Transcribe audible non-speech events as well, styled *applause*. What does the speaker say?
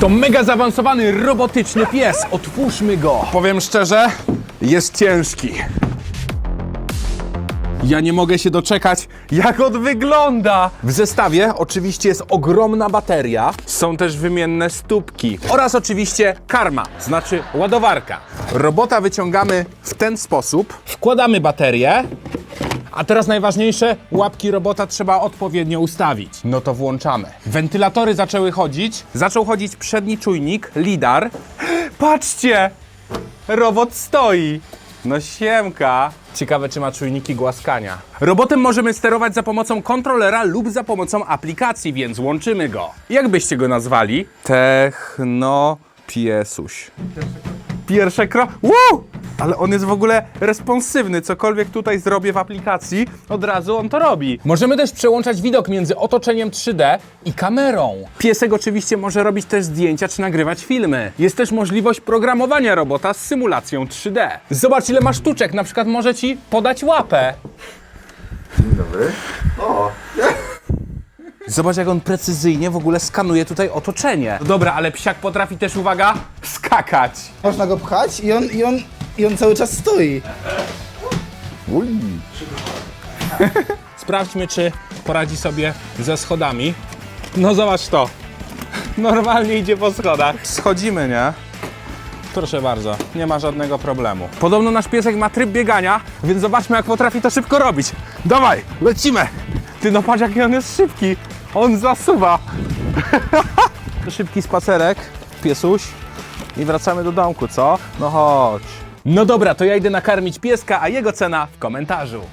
To mega zaawansowany, robotyczny pies. Otwórzmy go. Powiem szczerze, jest ciężki. Ja nie mogę się doczekać, jak on wygląda. W zestawie oczywiście jest ogromna bateria, są też wymienne stópki oraz oczywiście karma, znaczy ładowarka. Robota wyciągamy w ten sposób, wkładamy baterię, a teraz najważniejsze, łapki robota trzeba odpowiednio ustawić. No to włączamy. Wentylatory zaczęły chodzić, zaczął chodzić przedni czujnik, lidar. Patrzcie! Robot stoi. No siemka. Ciekawe, czy ma czujniki głaskania. Robotem możemy sterować za pomocą kontrolera lub za pomocą aplikacji, więc łączymy go. Jak byście go nazwali? Techno piesuś. Pierwsze kro... Woo! Ale on jest w ogóle responsywny. Cokolwiek tutaj zrobię w aplikacji, od razu on to robi. Możemy też przełączać widok między otoczeniem 3D i kamerą. Piesek oczywiście może robić też zdjęcia czy nagrywać filmy. Jest też możliwość programowania robota z symulacją 3D. Zobacz ile ma sztuczek, na przykład może ci podać łapę. Zobacz, jak on precyzyjnie w ogóle skanuje tutaj otoczenie. No dobra, ale psiak potrafi też, uwaga, skakać. Można go pchać i on, i on, i on cały czas stoi. *laughs* Sprawdźmy, czy poradzi sobie ze schodami. No zobacz to. Normalnie idzie po schodach. Schodzimy, nie? Proszę bardzo, nie ma żadnego problemu. Podobno nasz piesek ma tryb biegania, więc zobaczmy, jak potrafi to szybko robić. Dawaj, lecimy! Ty no patrz, jaki on jest szybki. On zasuwa. *laughs* Szybki spacerek, piesuś. I wracamy do domku, co? No chodź. No dobra, to ja idę nakarmić pieska, a jego cena w komentarzu.